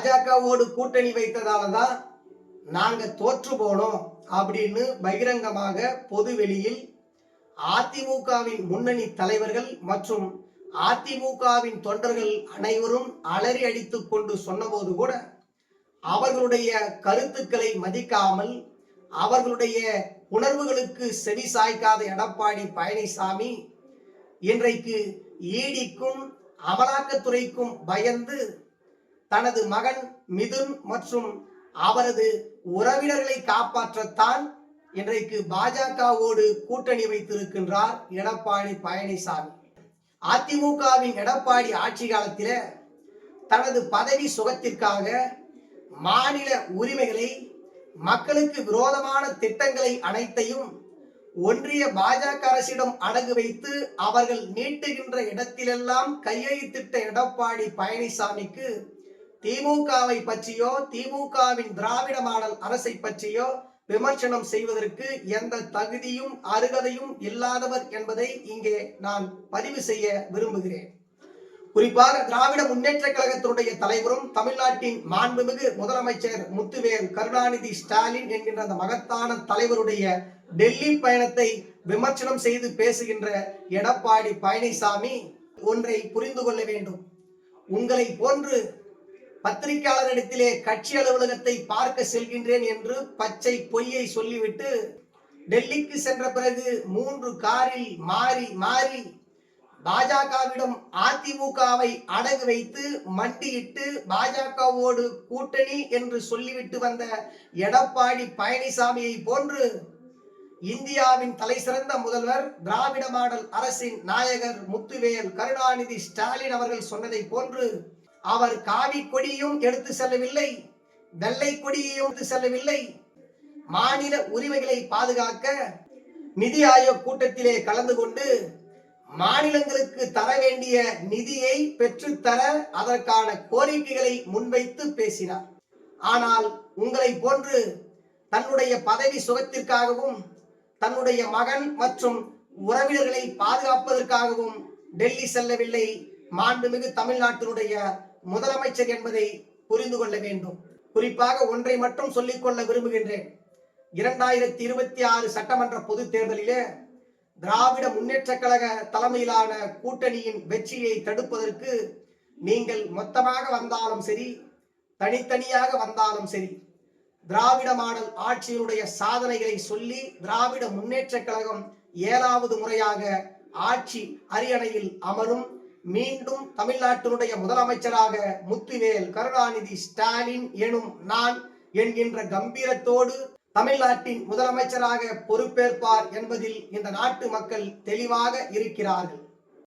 பாஜகவோடு கூட்டணி வைத்ததால தான் நாங்க தோற்று போனோம் அப்படின்னு பகிரங்கமாக பொது வெளியில் அதிமுகவின் முன்னணி தலைவர்கள் மற்றும் அதிமுகவின் தொண்டர்கள் அனைவரும் அலறி அடித்து கொண்டு சொன்னபோது கூட அவர்களுடைய கருத்துக்களை மதிக்காமல் அவர்களுடைய உணர்வுகளுக்கு செவி சாய்க்காத எடப்பாடி பழனிசாமி இன்றைக்கு ஈடிக்கும் அமலாக்கத்துறைக்கும் பயந்து தனது மகன் மிதுன் மற்றும் அவரது உறவினர்களை காப்பாற்றத்தான் இன்றைக்கு பாஜகவோடு கூட்டணி வைத்திருக்கின்றார் எடப்பாடி பழனிசாமி. அதிமுகவின் எடப்பாடி ஆட்சி காலத்தில் தனது பதவி சுகத்திற்காக மாநில உரிமைகளை மக்களுக்கு விரோதமான திட்டங்களை அனைத்தையும் ஒன்றிய பாஜக அரசிடம் அடகு வைத்து அவர்கள் நீட்டுகின்ற இடத்திலெல்லாம் கையெழுத்திட்ட எடப்பாடி பழனிசாமிக்கு திமுகவை பற்றியோ திமுகவின் திராவிட மாடல் அரசை பற்றியோ விமர்சனம் செய்வதற்கு எந்த தகுதியும் அருகதையும் இல்லாதவர் என்பதை இங்கே நான் பதிவு செய்ய விரும்புகிறேன். குறிப்பாக திராவிட முன்னேற்ற கழகத்தினுடைய தலைவரும் தமிழ்நாட்டின் மாண்புமிகு முதலமைச்சர் முத்துவேல் கருணாநிதி ஸ்டாலின் என்கின்ற அந்த மகத்தான தலைவருடைய டெல்லி பயணத்தை விமர்சனம் செய்து பேசுகின்ற எடப்பாடி பழனிசாமி ஒன்றை புரிந்து கொள்ள வேண்டும். உங்களை போன்று பத்திரிகையாளரிடத்திலே கட்சி அலுவலகத்தை பார்க்க செல்கின்றேன் என்று பச்சை பொய்யை சொல்லிவிட்டு டெல்லிக்கு சென்ற பிறகு மூன்று காரில் மாறி மாறி பாஜகவிடம் அதிமுகவை அடகு வைத்து மண்டியிட்டு பாஜகவோடு கூட்டணி என்று சொல்லிவிட்டு வந்த எடப்பாடி பழனிசாமியை போன்று இந்தியாவின் தலை சிறந்த முதல்வர் திராவிட மாடல் அரசின் நாயகர் முத்துவேல் கருணாநிதி ஸ்டாலின் அவர்கள் சொன்னதை போன்று அவர் காவி கொடியும் எடுத்து செல்லவில்லை வெள்ளை கொடியையும் எடுத்து செல்லவில்லை. மாநில உரிமைகளை பாதுகாக்க நிதி ஆயோக் கூட்டத்திலே கலந்து கொண்டு மாநிலங்களுக்கு தர வேண்டிய நிதியை பெற்றுத்தர அதற்கான கோரிக்கைகளை முன்வைத்து பேசினார். ஆனால் உங்களை போன்று தன்னுடைய பதவி சுகத்திற்காகவும் தன்னுடைய மகன் மற்றும் உறவினர்களை பாதுகாப்பதற்காகவும் டெல்லி செல்லவில்லை. மாண்புமிகு தமிழ்நாட்டினுடைய முதலமைச்சர் என்பதை புரிந்து கொள்ள வேண்டும். குறிப்பாக ஒன்றை மட்டும் சொல்லிக்கொள்ள விரும்புகின்றேன். இரண்டாயிரத்தி இருபத்தி ஆறு சட்டமன்ற பொது தேர்தலிலே திராவிட முன்னேற்ற கழக தலைமையிலான கூட்டணியின் வெற்றியை தடுப்பதற்கு நீங்கள் மொத்தமாக வந்தாலும் சரி தனித்தனியாக வந்தாலும் சரி திராவிட மாடல் ஆட்சியினுடைய சாதனைகளை சொல்லி திராவிட முன்னேற்ற கழகம் ஏழாவது முறையாக ஆட்சி அரியணையில் அமரும் மீண்டும் தமிழ்நாட்டினுடைய முதலமைச்சராக முத்துவேல் கருணாநிதி ஸ்டாலின் எனும் நான் என்கின்ற கம்பீரத்தோடு தமிழ்நாட்டின் முதலமைச்சராக பொறுப்பேற்பார் என்பதில் இந்த நாட்டு மக்கள் தெளிவாக இருக்கிறார்கள்.